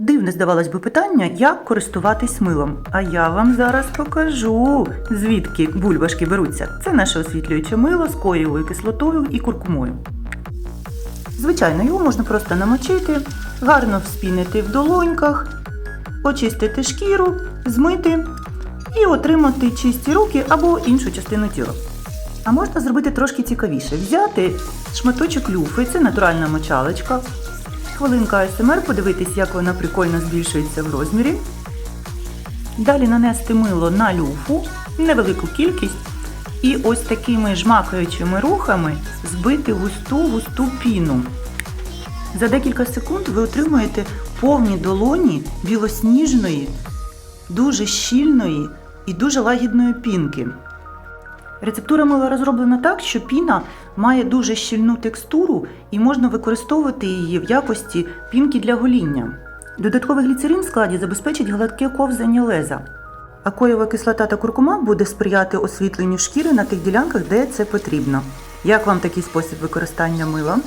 Дивне здавалось би питання, як користуватись милом. А я вам зараз покажу, звідки бульбашки беруться. Це наше освітлююче мило з коєвою кислотою і куркумою. Звичайно, його можна просто намочити, гарно вспінити в долоньках, очистити шкіру, змити і отримати чисті руки або іншу частину тіла. А можна зробити трошки цікавіше. Взяти шматочок люфи, це натуральна мочалочка. Хвилинка АСМР, подивитись, як вона прикольно збільшується в розмірі. Далі нанести мило на люфу, невелику кількість. І ось такими жмакаючими рухами збити густу густу піну. За декілька секунд ви отримуєте повні долоні білосніжної, дуже щільної і дуже лагідної пінки. Рецептура мила розроблена так, що піна має дуже щільну текстуру і можна використовувати її в якості пінки для гоління. Додатковий гліцерин в складі забезпечить гладке ковзання леза. А коєва кислота та куркума буде сприяти освітленню шкіри на тих ділянках, де це потрібно. Як вам такий спосіб використання мила?